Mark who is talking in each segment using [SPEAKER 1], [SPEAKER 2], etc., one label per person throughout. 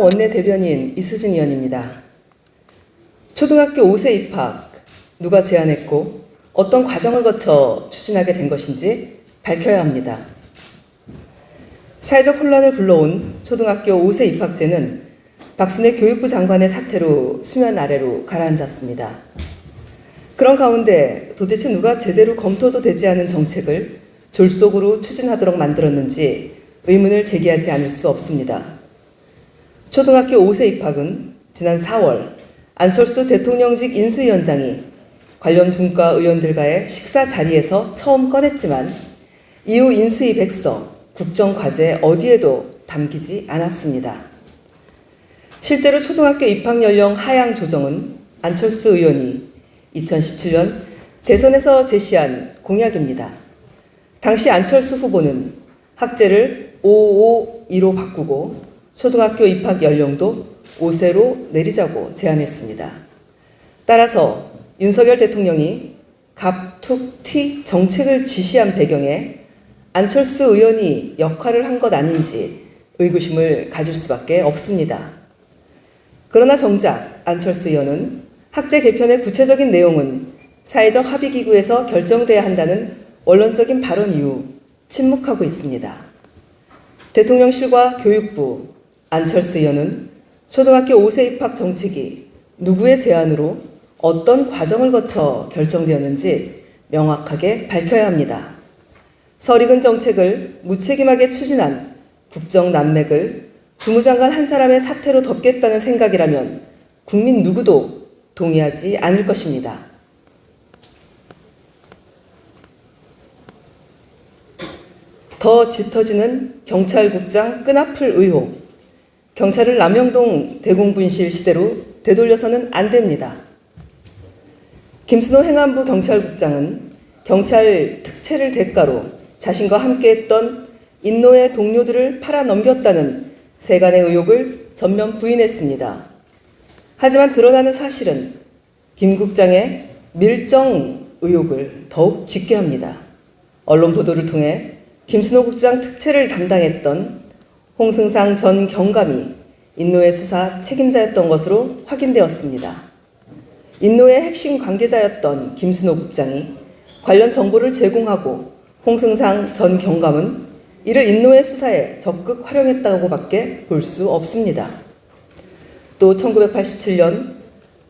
[SPEAKER 1] 원내 대변인 이수진 의원입니다. 초등학교 5세 입학 누가 제안했고 어떤 과정을 거쳐 추진하게 된 것인지 밝혀야 합니다. 사회적 혼란을 불러온 초등학교 5세 입학제는 박순애 교육부 장관의 사태로 수면 아래로 가라앉았습니다. 그런 가운데 도대체 누가 제대로 검토도 되지 않은 정책을 졸속으로 추진하도록 만들었는지 의문을 제기하지 않을 수 없습니다. 초등학교 5세 입학은 지난 4월 안철수 대통령직 인수위원장이 관련 분과 의원들과의 식사 자리에서 처음 꺼냈지만 이후 인수위 백서, 국정과제 어디에도 담기지 않았습니다. 실제로 초등학교 입학 연령 하향 조정은 안철수 의원이 2017년 대선에서 제시한 공약입니다. 당시 안철수 후보는 학제를 552로 바꾸고 초등학교 입학 연령도 5세로 내리자고 제안했습니다. 따라서 윤석열 대통령이 갑툭튀 정책을 지시한 배경에 안철수 의원이 역할을 한 것 아닌지 의구심을 가질 수밖에 없습니다. 그러나 정작 안철수 의원은 학제 개편의 구체적인 내용은 사회적 합의기구에서 결정돼야 한다는 원론적인 발언 이후 침묵하고 있습니다. 대통령실과 교육부, 안철수 의원은 초등학교 5세 입학 정책이 누구의 제안으로 어떤 과정을 거쳐 결정되었는지 명확하게 밝혀야 합니다. 설익은 정책을 무책임하게 추진한 국정 난맥을 주무장관 한 사람의 사태로 덮겠다는 생각이라면 국민 누구도 동의하지 않을 것입니다. 더 짙어지는 경찰국장 끈아풀 의혹. 경찰을 남영동 대공분실 시대로 되돌려서는 안 됩니다. 김순호 행안부 경찰국장은 경찰 특채를 대가로 자신과 함께했던 인노의 동료들을 팔아 넘겼다는 세간의 의혹을 전면 부인했습니다. 하지만 드러나는 사실은 김 국장의 밀정 의혹을 더욱 짙게 합니다. 언론 보도를 통해 김순호 국장 특채를 담당했던 홍승상 전 경감이 인노의 수사 책임자였던 것으로 확인되었습니다. 인노의 핵심 관계자였던 김순호 국장이 관련 정보를 제공하고 홍승상 전 경감은 이를 인노의 수사에 적극 활용했다고밖에 볼 수 없습니다. 또 1987년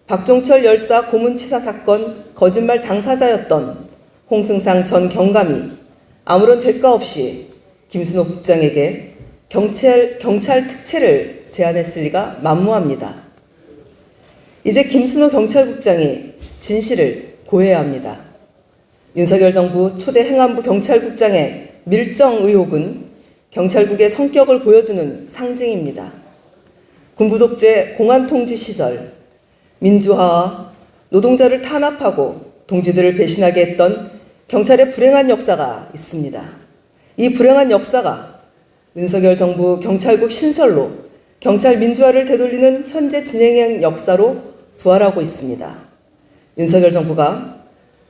[SPEAKER 1] 박종철 열사 고문치사 사건 거짓말 당사자였던 홍승상 전 경감이 아무런 대가 없이 김순호 국장에게 경찰, 경찰 특채를 제안했을 리가 만무합니다. 이제 김순호 경찰국장이 진실을 고해야 합니다. 윤석열 정부 초대 행안부 경찰국장의 밀정 의혹은 경찰국의 성격을 보여주는 상징입니다. 군부 독재 공안 통지 시절 민주화와 노동자를 탄압하고 동지들을 배신하게 했던 경찰의 불행한 역사가 있습니다. 이 불행한 역사가 윤석열 정부 경찰국 신설로 경찰 민주화를 되돌리는 현재 진행형 역사로 부활하고 있습니다. 윤석열 정부가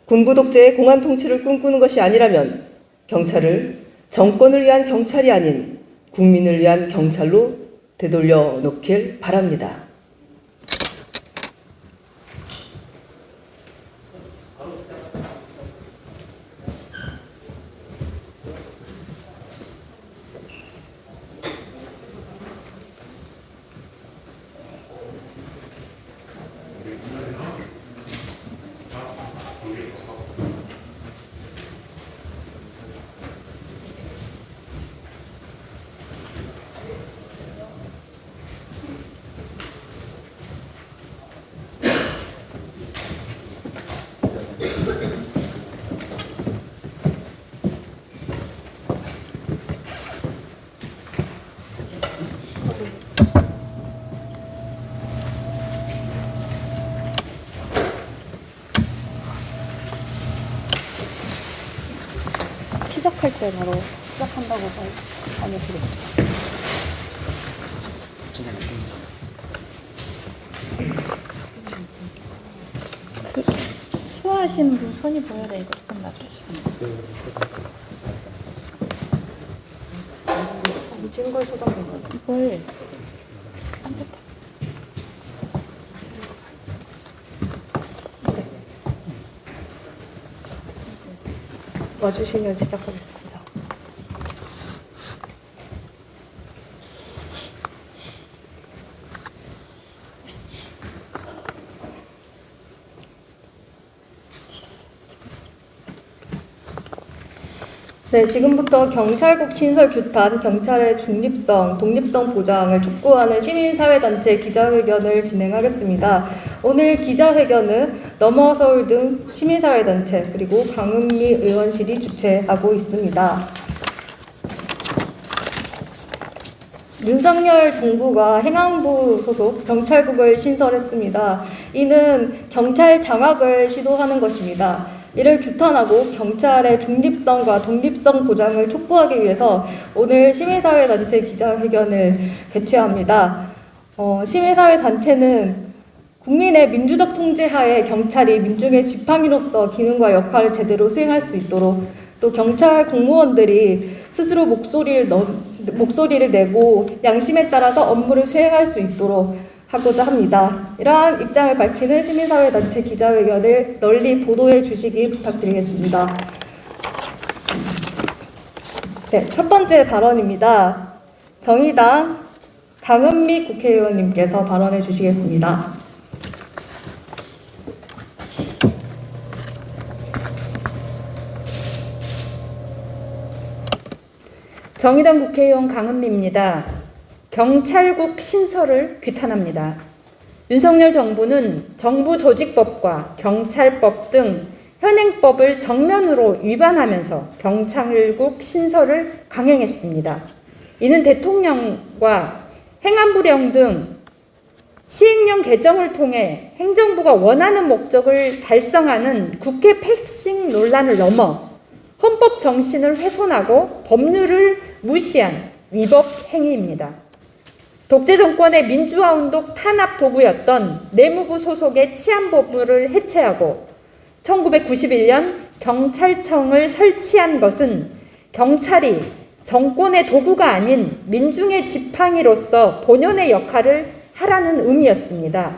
[SPEAKER 1] 군부 독재의 공안 통치를 꿈꾸는 것이 아니라면 경찰을 정권을 위한 경찰이 아닌 국민을 위한 경찰로 되돌려 놓길 바랍니다.
[SPEAKER 2] 시작할 때 바로 시작한다고 알려드렸죠. 그 수화하시는 분 손이 보여야 이거 조금 놔주시면
[SPEAKER 3] 찐걸 소장된 거
[SPEAKER 2] 이걸 아, 산뜻하게.
[SPEAKER 1] 와주시면 시작하겠습니다.
[SPEAKER 3] 네, 지금부터 경찰국 신설 규탄, 경찰의 중립성, 독립성 보장을 촉구하는 시민사회단체 기자회견을 진행하겠습니다. 오늘 기자회견은 너머서울 등 시민사회단체 그리고 강은미 의원실이 주최하고 있습니다. 윤석열 정부가 행안부 소속 경찰국을 신설했습니다. 이는 경찰 장악을 시도하는 것입니다. 이를 규탄하고 경찰의 중립성과 독립성 보장을 촉구하기 위해서 오늘 시민사회단체 기자회견을 개최합니다. 어, 시민사회단체는 국민의 민주적 통제 하에 경찰이 민중의 지팡이로서 기능과 역할을 제대로 수행할 수 있도록 또 경찰 공무원들이 스스로 목소리를 너, 목소리를 내고 양심에 따라서 업무를 수행할 수 있도록 하고자 합니다. 이러한 입장을 밝히는 시민사회단체 기자회견을 널리 보도해 주시기 부탁드리겠습니다. 네, 첫 번째 발언입니다. 정의당 강은미 국회의원님께서 발언해 주시겠습니다.
[SPEAKER 4] 정의당 국회의원 강은미입니다. 경찰국 신설을 규탄합니다. 윤석열 정부는 정부 조직법과 경찰법 등 현행법을 정면으로 위반하면서 경찰국 신설을 강행했습니다. 이는 대통령과 행안부령 등 시행령 개정을 통해 행정부가 원하는 목적을 달성하는 국회 패싱 논란을 넘어 헌법 정신을 훼손하고 법률을 무시한 위법 행위입니다. 독재 정권의 민주화 운동 탄압 도구였던 내무부 소속의 치안본부를 해체하고 1991년 경찰청을 설치한 것은 경찰이 정권의 도구가 아닌 민중의 지팡이로서 본연의 역할을 하라는 의미였습니다.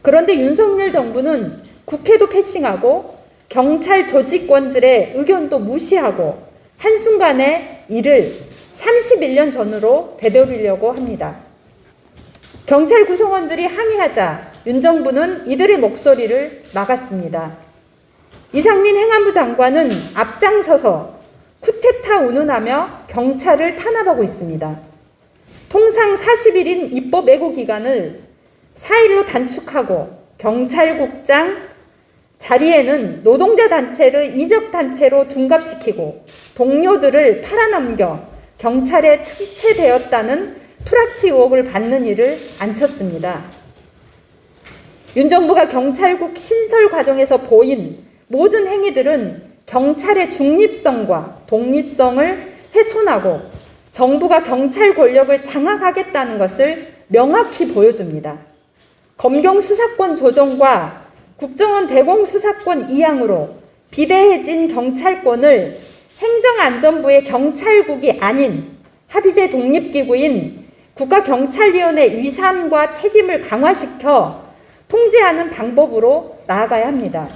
[SPEAKER 4] 그런데 윤석열 정부는 국회도 패싱하고 경찰 조직원들의 의견도 무시하고 한순간에 이를 31년 전으로 되돌리려고 합니다. 경찰 구성원들이 항의하자 윤 정부는 이들의 목소리를 막았습니다. 이상민 행안부 장관은 앞장서서 쿠데타 운운하며 경찰을 탄압하고 있습니다. 통상 40일인 입법 예고 기간을 4일로 단축하고 경찰국장 자리에는 노동자 단체를 이적 단체로 둔갑시키고 동료들을 팔아넘겨 경찰에 특채되었다는 프라치 의혹을 받는 일을 안쳤습니다. 윤 정부가 경찰국 신설 과정에서 보인 모든 행위들은 경찰의 중립성과 독립성을 훼손하고 정부가 경찰 권력을 장악하겠다는 것을 명확히 보여줍니다. 검경 수사권 조정과 국정원 대공 수사권 이양으로 비대해진 경찰권을 행정안전부의 경찰국이 아닌 합의제 독립기구인 국가경찰위원회 위산과 책임을 강화시켜 통제하는 방법으로 나아가야 합니다.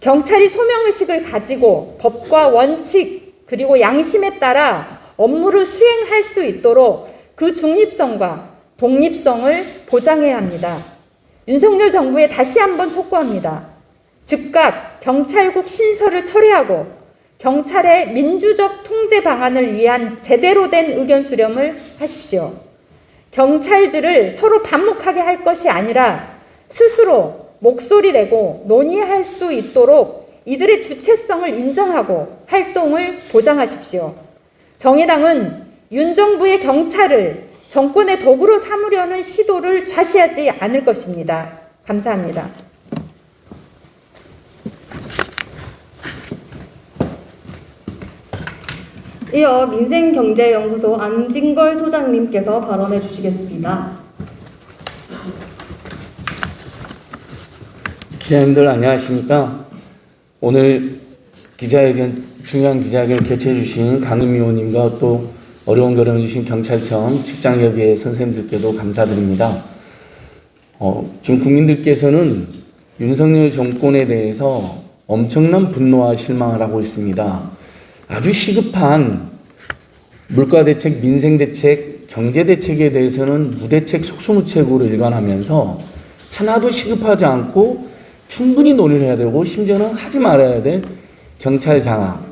[SPEAKER 4] 경찰이 소명의식을 가지고 법과 원칙 그리고 양심에 따라 업무를 수행할 수 있도록 그 중립성과 독립성을 보장해야 합니다. 윤석열 정부에 다시 한번 촉구합니다. 즉각 경찰국 신설을 철회하고 경찰의 민주적 통제 방안을 위한 제대로 된 의견 수렴을 하십시오. 경찰들을 서로 반목하게 할 것이 아니라 스스로 목소리 내고 논의할 수 있도록 이들의 주체성을 인정하고 활동을 보장하십시오. 정의당은 윤 정부의 경찰을 정권의 도구로 삼으려는 시도를 좌시하지 않을 것입니다. 감사합니다.
[SPEAKER 3] 이어 민생경제연구소 안진걸 소장님께서 발언해 주시겠습니다.
[SPEAKER 5] 기자님들 안녕하십니까? 오늘 기자회견 중요한 기자회견 개최해 주신 강은미 의원님과 또 어려운 결혼을 주신 경찰청 직장협의회 선생님들께도 감사드립니다. 어, 지금 국민들께서는 윤석열 정권에 대해서 엄청난 분노와 실망을 하고 있습니다. 아주 시급한 물가 대책, 민생 대책, 경제 대책에 대해서는 무대책, 속수무책으로 일관하면서 하나도 시급하지 않고 충분히 논의를 해야 되고 심지어는 하지 말아야 될 경찰 장악,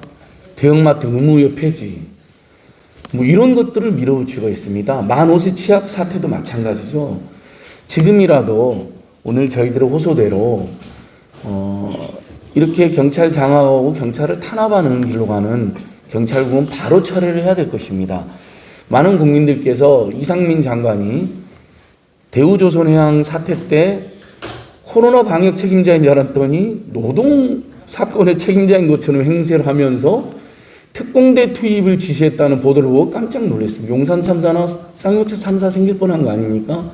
[SPEAKER 5] 대형마트 의무의 폐지, 뭐 이런 것들을 밀어붙이고 있습니다. 만 5세 치약 사태도 마찬가지죠. 지금이라도 오늘 저희들의 호소대로 어, 이렇게 경찰 장악하고 경찰을 탄압하는 길로 가는 경찰국은 바로 처리를 해야 될 것입니다. 많은 국민들께서 이상민 장관이 대우조선해양 사태 때 코로나 방역 책임자인 줄 알았더니 노동 사건의 책임자인 것처럼 행세를 하면서 특공대 투입을 지시했다는 보도를 보고 깜짝 놀랐습니다. 용산 참사나 쌍용차 참사 생길 뻔한 거 아닙니까?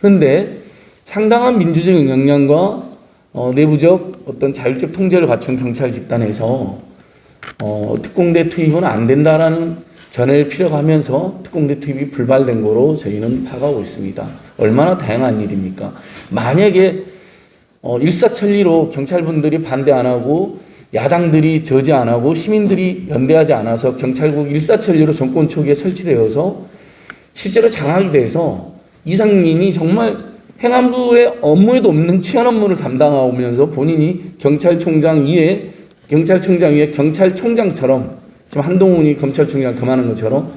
[SPEAKER 5] 근데 상당한 민주적 영향력과 어, 내부적 어떤 자율적 통제를 갖춘 경찰 집단에서 어, 특공대 투입은 안 된다라는 견해를 피력하면서 특공대 투입이 불발된 거로 저희는 파가고 있습니다. 얼마나 다양한 일입니까? 만약에 어, 일사천리로 경찰분들이 반대 안 하고 야당들이 저지 안 하고 시민들이 연대하지 않아서 경찰국 일사천리로 정권 초기에 설치되어서 실제로 장악이 돼서 이상민이 정말 행안부의 업무에도 없는 치안 업무를 담당하면서 본인이 경찰총장 위에 경찰청장 위에 경찰총장처럼 지금 한동훈이 검찰총장 그만한 것처럼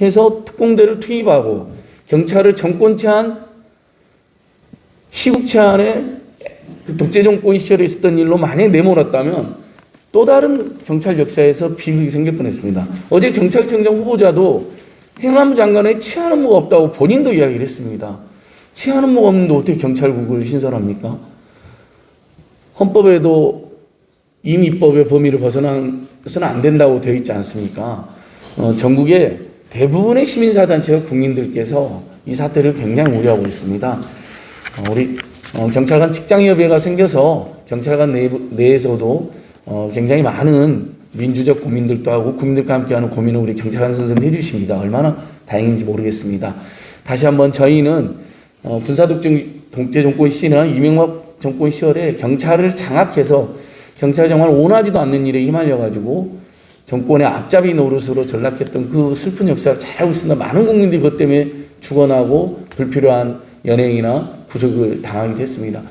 [SPEAKER 5] 해서 특공대를 투입하고 경찰을 정권 치안 시국 치안에 독재 정권 시절에 있었던 일로 만약에 내몰았다면 또 다른 경찰 역사에서 비극이 생길 뻔했습니다. 어제 경찰청장 후보자도 행안부 장관의 치안 업무가 없다고 본인도 이야기를 했습니다. 치안 업무가 없는데 어떻게 경찰국을 신설합니까? 헌법에도 임의법의 범위를 벗어나서는 안 된다고 되어 있지 않습니까? 어, 전국의 대부분의 시민사단체와 국민들께서 이 사태를 굉장히 우려하고 있습니다. 어, 우리 어, 경찰관 직장협의회가 생겨서 경찰관 내부, 내에서도 어, 굉장히 많은 민주적 고민들도 하고 국민들과 함께하는 고민을 우리 경찰관 선생님 해주십니다. 얼마나 다행인지 모르겠습니다. 다시 한번 저희는 어, 군사독재 독재 정권 시는 이명박 정권 시절에 경찰을 장악해서 경찰 정말 원하지도 않는 일에 휘말려가지고 정권의 앞잡이 노릇으로 전락했던 그 슬픈 역사를 잘 알고 있습니다. 많은 국민들이 그것 때문에 죽어나고 불필요한 연행이나 구속을 당하게 됐습니다.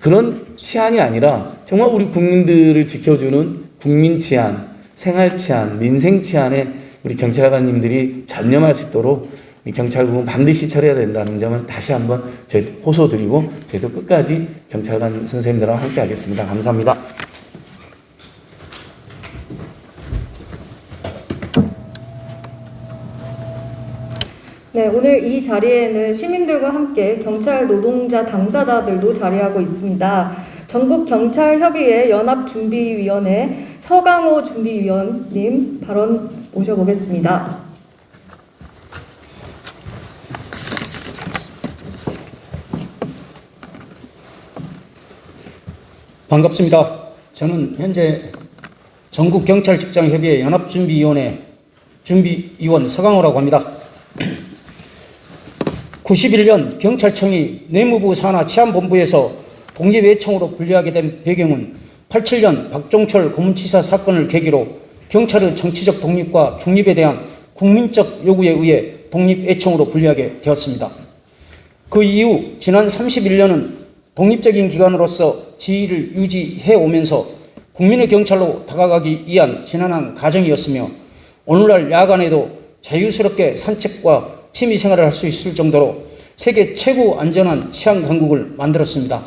[SPEAKER 5] 그런 치안이 아니라 정말 우리 국민들을 지켜주는 국민 치안, 생활 치안, 민생 치안에 우리 경찰관님들이 전념할 수 있도록 이 경찰국은 반드시 처리해야 된다는 점을 다시 한번 호소드리고 저희도 끝까지 경찰관 선생님들과 함께 하겠습니다. 감사합니다.
[SPEAKER 3] 네, 오늘 이 자리에는 시민들과 함께 경찰 노동자 당사자들도 자리하고 있습니다. 전국 경찰 협의회 연합 준비위원회 서강호 준비위원님 발언 모셔보겠습니다.
[SPEAKER 6] 반갑습니다. 저는 현재 전국 경찰 직장 협의회 연합 준비위원회 준비위원 서강호라고 합니다. 91년 경찰청이 내무부 산하 치안본부에서 독립외청으로 분리하게 된 배경은 87년 박종철 고문치사 사건을 계기로 경찰의 정치적 독립과 중립에 대한 국민적 요구에 의해 독립외청으로 분리하게 되었습니다. 그 이후 지난 31년은 독립적인 기관으로서 지위를 유지해 오면서 국민의 경찰로 다가가기 위한 지난한 과정이었으며 오늘날 야간에도 자유스럽게 산책과 취미 생활을 할 수 있을 정도로 세계 최고 안전한 치안 강국을 만들었습니다.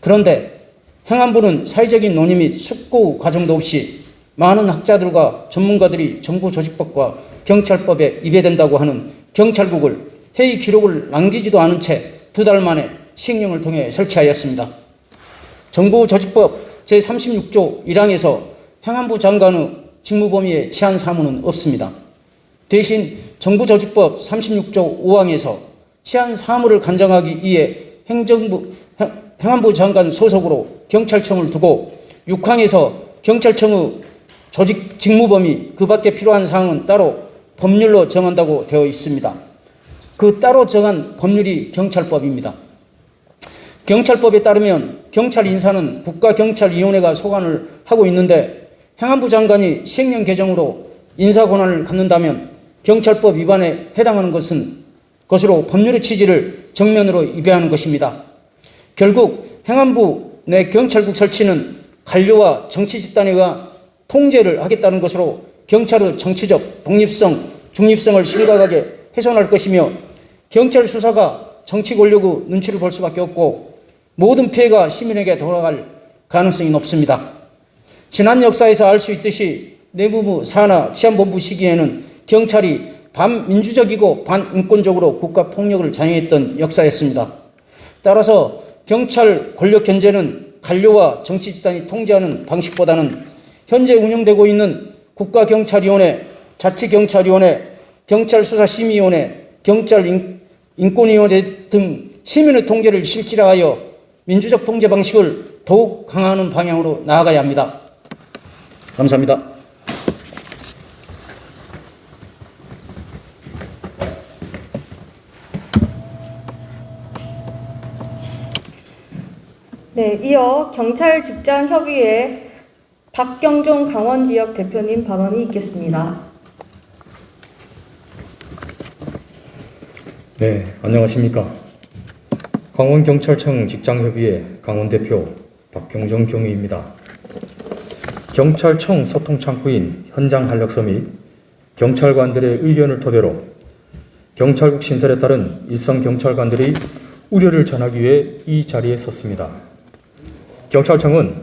[SPEAKER 6] 그런데 행안부는 사회적인 논의 및 숙고 과정도 없이 많은 학자들과 전문가들이 정부 조직법과 경찰법에 위배된다고 하는 경찰국을 회의 기록을 남기지도 않은 채 두 달 만에 시행령을 통해 설치하였습니다. 정부 조직법 제36조 1항에서 행안부 장관의 직무 범위에 치안 사무는 없습니다. 대신 정부조직법 36조 5항에서 치안 사무를 관장하기 위해 행정부 행- 행안부 장관 소속으로 경찰청을 두고 6항에서 경찰청의 조직 직무 범위 그 밖에 필요한 사항은 따로 법률로 정한다고 되어 있습니다. 그 따로 정한 법률이 경찰법입니다. 경찰법에 따르면 경찰 인사는 국가경찰위원회가 소관을 하고 있는데 행안부 장관이 시행령 개정으로 인사 권한을 갖는다면 경찰법 위반에 해당하는 것은 것으로 법률의 취지를 정면으로 위배하는 것입니다. 결국 행안부 내 경찰국 설치는 관료와 정치 집단에 의한 통제를 하겠다는 것으로 경찰의 정치적 독립성, 중립성을 심각하게 훼손할 것이며 경찰 수사가 정치 권력의 눈치를 볼 수밖에 없고 모든 피해가 시민에게 돌아갈 가능성이 높습니다. 지난 역사에서 알 수 있듯이 내무부 산하 치안본부 시기에는 경찰이 반민주적이고 반인권적으로 국가 폭력을 자행했던 역사였습니다. 따라서 경찰 권력 견제는 관료와 정치 집단이 통제하는 방식보다는 현재 운영되고 있는 국가경찰위원회, 자치경찰위원회, 경찰수사심의위원회, 경찰인권위원회 등 시민의 통제를 실질화하여 민주적 통제 방식을 더욱 강화하는 방향으로 나아가야 합니다. 감사합니다.
[SPEAKER 3] 네, 이어 경찰 직장 협의회 박경종 강원 지역 대표님 발언이 있겠습니다.
[SPEAKER 7] 네, 안녕하십니까. 강원경찰청 직장협의회 강원대표 박경정 경위입니다. 경찰청 소통창구인 현장 한력서 및 경찰관들의 의견을 토대로 경찰국 신설에 따른 일선 경찰관들의 우려를 전하기 위해 이 자리에 섰습니다. 경찰청은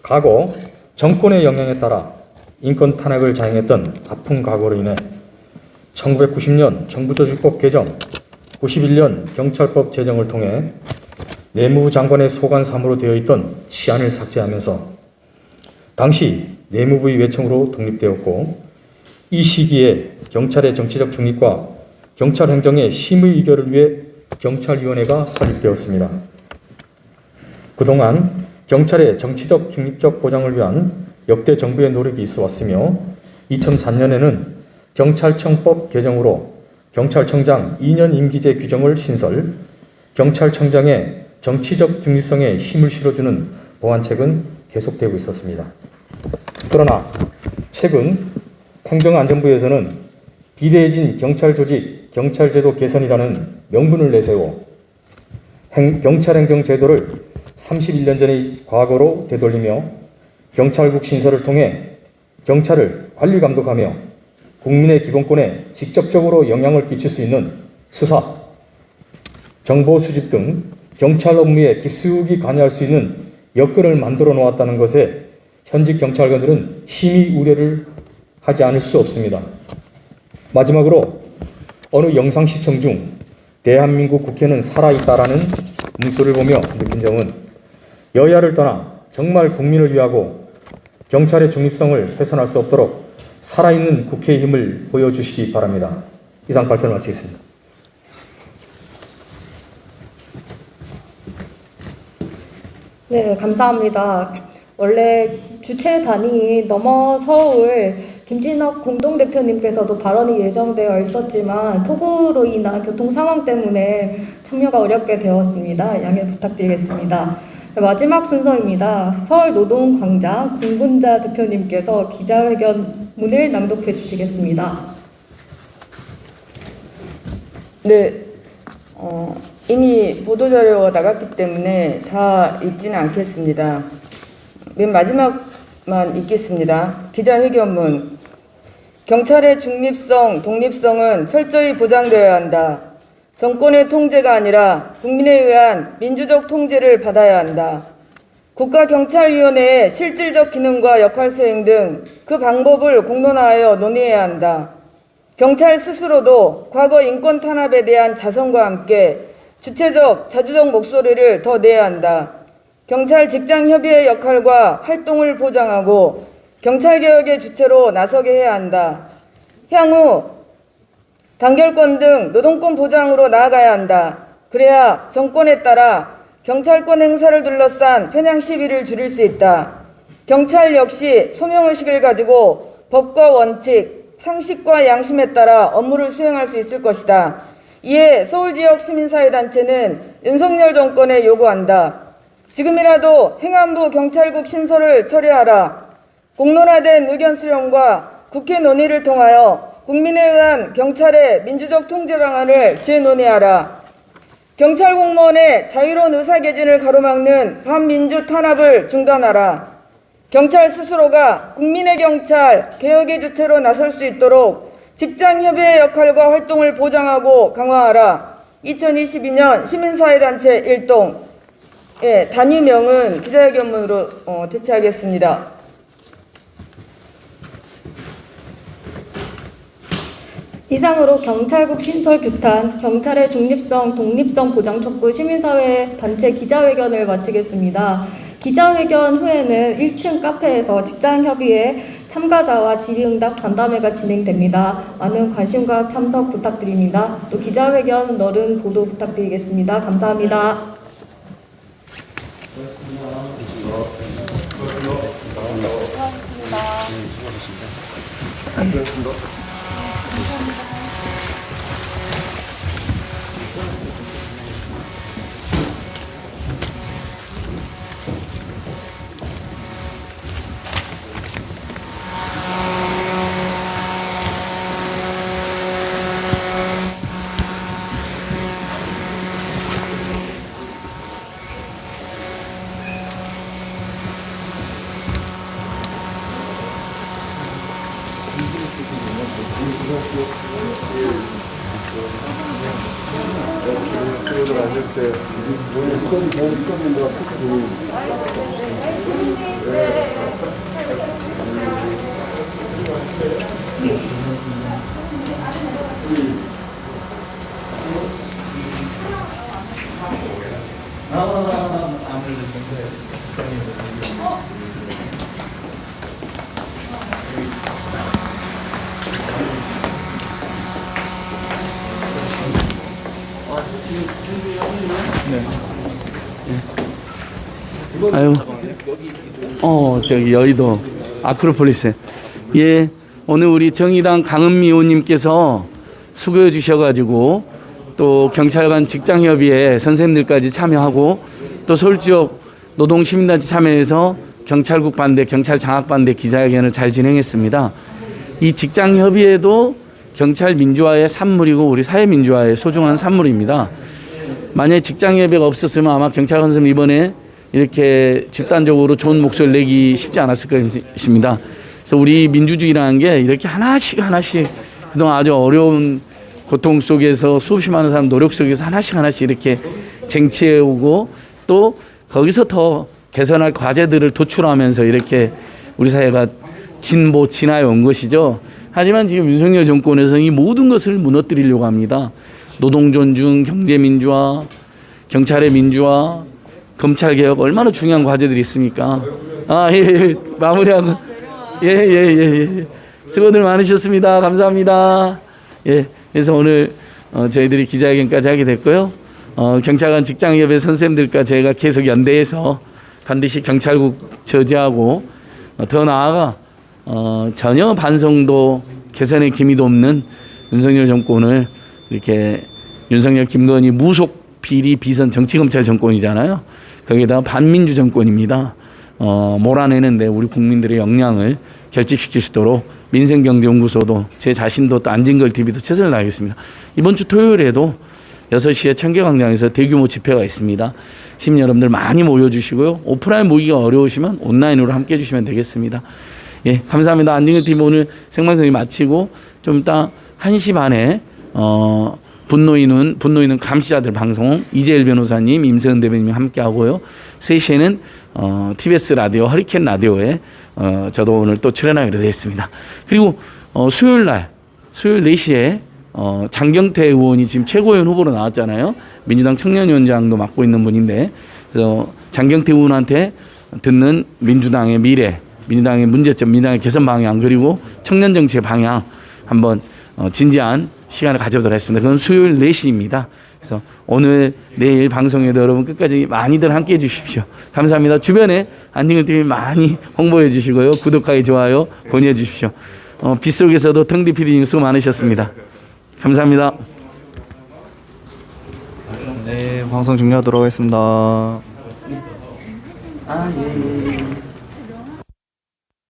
[SPEAKER 7] 과거 정권의 영향에 따라 인권 탄압을 자행했던 아픈 과거로 인해 1990년 정부조직법 개정, 91년 경찰법 제정을 통해 내무부 장관의 소관 사무로 되어 있던 치안을 삭제하면서 당시 내무부의 외청으로 독립되었고 이 시기에 경찰의 정치적 중립과 경찰 행정의 심의 의결을 위해 경찰위원회가 설립되었습니다. 그동안 경찰의 정치적 중립적 보장을 위한 역대 정부의 노력이 있어 왔으며 2003년에는 경찰청법 개정으로 경찰청장 2년 임기제 규정을 신설, 경찰청장의 정치적 중립성에 힘을 실어주는 보완책은 계속되고 있었습니다. 그러나 최근 행정안전부에서는 비대해진 경찰 조직, 경찰제도 개선이라는 명분을 내세워 행, 경찰행정 제도를 31년 전의 과거로 되돌리며 경찰국 신설을 통해 경찰을 관리 감독하며 국민의 기본권에 직접적으로 영향을 끼칠 수 있는 수사, 정보 수집 등 경찰 업무에 깊숙이 관여할 수 있는 여건을 만들어 놓았다는 것에 현직 경찰관들은 심히 우려를 하지 않을 수 없습니다. 마지막으로 어느 영상 시청 중 대한민국 국회는 살아있다라는 문구를 보며 느낀 점은 여야를 떠나 정말 국민을 위하고 경찰의 중립성을 훼손할 수 없도록 살아있는 국회의 힘을 보여주시기 바랍니다. 이상 발표를 마치겠습니다.
[SPEAKER 3] 네, 감사합니다. 원래 주최 단위 넘어 서울 김진혁 공동대표님께서도 발언이 예정되어 있었지만 폭우로 인한 교통 상황 때문에 참여가 어렵게 되었습니다. 양해 부탁드리겠습니다. 네, 마지막 순서입니다. 서울 노동 광장 공분자 대표님께서 기자회견문을 낭독해 주시겠습니다.
[SPEAKER 8] 네, 어, 이미 보도자료가 나갔기 때문에 다 읽지는 않겠습니다. 맨 마지막만 읽겠습니다. 기자회견문. 경찰의 중립성, 독립성은 철저히 보장되어야 한다. 정권의 통제가 아니라 국민에 의한 민주적 통제를 받아야 한다. 국가경찰위원회의 실질적 기능과 역할 수행 등 그 방법을 공론화하여 논의해야 한다. 경찰 스스로도 과거 인권 탄압에 대한 자성과 함께 주체적, 자주적 목소리를 더 내야 한다. 경찰 직장 협의회 역할과 활동을 보장하고 경찰 개혁의 주체로 나서게 해야 한다. 향후 단결권 등 노동권 보장으로 나아가야 한다. 그래야 정권에 따라 경찰권 행사를 둘러싼 편향 시위를 줄일 수 있다. 경찰 역시 소명의식을 가지고 법과 원칙, 상식과 양심에 따라 업무를 수행할 수 있을 것이다. 이에 서울 지역 시민사회단체는 윤석열 정권에 요구한다. 지금이라도 행안부 경찰국 신설을 처리하라. 공론화된 의견 수렴과 국회 논의를 통하여 국민에 의한 경찰의 민주적 통제 방안을 재논의하라. 경찰 공무원의 자유로운 의사개진을 가로막는 반민주 탄압을 중단하라. 경찰 스스로가 국민의 경찰 개혁의 주체로 나설 수 있도록 직장협의회 역할과 활동을 보장하고 강화하라. 2022년 시민사회단체 일동 예, 단위명은 기자회견문으로 어, 대체하겠습니다.
[SPEAKER 3] 이상으로 경찰국 신설 규탄, 경찰의 중립성, 독립성 보장 촉구 시민사회 단체 기자회견을 마치겠습니다. 기자회견 후에는 1층 카페에서 직장협의회 참가자와 질의응답 간담회가 진행됩니다. 많은 관심과 참석 부탁드립니다. 또 기자회견 너른 보도 부탁드리겠습니다. 감사합니다.
[SPEAKER 5] 아유, 어 저기 여의도 아크로폴리스. 예, 오늘 우리 정의당 강은미 의원님께서 수고해 주셔 가지고 또 경찰관 직장협의회 선생님들까지 참여하고 또 서울 지역 노동시민단체 참여해서 경찰국 반대, 경찰 장악 반대 기자회견을 잘 진행했습니다. 이 직장협의회도 경찰 민주화의 산물이고 우리 사회 민주화의 소중한 산물입니다. 만약에 직장협의가 없었으면 아마 경찰 선생님 이번에 이렇게 집단적으로 좋은 목소리를 내기 쉽지 않았을 것입니다. 그래서 우리 민주주의라는 게 이렇게 하나씩 하나씩 그동안 아주 어려운 고통 속에서 수없이 많은 사람 노력 속에서 하나씩 하나씩 이렇게 쟁취해 오고 또 거기서 더 개선할 과제들을 도출하면서 이렇게 우리 사회가 진보 진화해 온 것이죠. 하지만 지금 윤석열 정권에서 이 모든 것을 무너뜨리려고 합니다. 노동 존중, 경제 민주화, 경찰의 민주화, 검찰 개혁 얼마나 중요한 과제들이 있습니까? 아, 예, 예. 마무리하고 예, 예, 예, 예. 수고들 많으셨습니다. 감사합니다. 예. 그래서 오늘 어, 저희들이 기자회견까지 하게 됐고요. 어, 경찰관 직장협의 선생님들과 저희가 계속 연대해서 반드시 경찰국 저지하고 어, 더 나아가 어, 전혀 반성도 개선의 기미도 없는 윤석열 정권을 이렇게 윤석열 김건희 무속 비리 비선 정치검찰 정권이잖아요. 거기에다가 반민주 정권입니다. 어, 몰아내는데 우리 국민들의 역량을 결집시킬 수 있도록 민생경제연구소도 제 자신도 또 안진걸 TV도 최선을 다하겠습니다. 이번 주 토요일에도 6시에 청계광장에서 대규모 집회가 있습니다. 시민 여러분들 많이 모여주시고요. 오프라인 모이기가 어려우시면 온라인으로 함께 해주시면 되겠습니다. 예, 감사합니다. 안진걸 TV 오늘 생방송이 마치고 좀 이따 1시 반에 어, 분노인은 분노인은 감시자들 방송 이재일 변호사님, 임세은 대변인이 함께 하고요. 3시에는 어, TBS 라디오 허리케인 라디오에 어, 저도 오늘 또 출연하기로 되어 있습니다. 그리고 어, 수요일 날 수요일 4시에 어, 장경태 의원이 지금 최고위원 후보로 나왔잖아요. 민주당 청년위원장도 맡고 있는 분인데 그래서 장경태 의원한테 듣는 민주당의 미래, 민주당의 문제점, 민주당의 개선 방향 그리고 청년 정치의 방향 한번 어, 진지한 시간을 가져보도록 하겠습니다. 그건 수요일 4시입니다. 그래서 오늘 내일 방송에도 여러분 끝까지 많이들 함께 해주십시오. 감사합니다. 주변에 안진걸 TV 많이 홍보해 주시고요. 구독하기 좋아요 권유해 주십시오. 어, 빗속에서도 등디 PD님 수고 많으셨습니다. 감사합니다.
[SPEAKER 9] 네, 방송 종료하도록 하겠습니다. 아, 예. 예.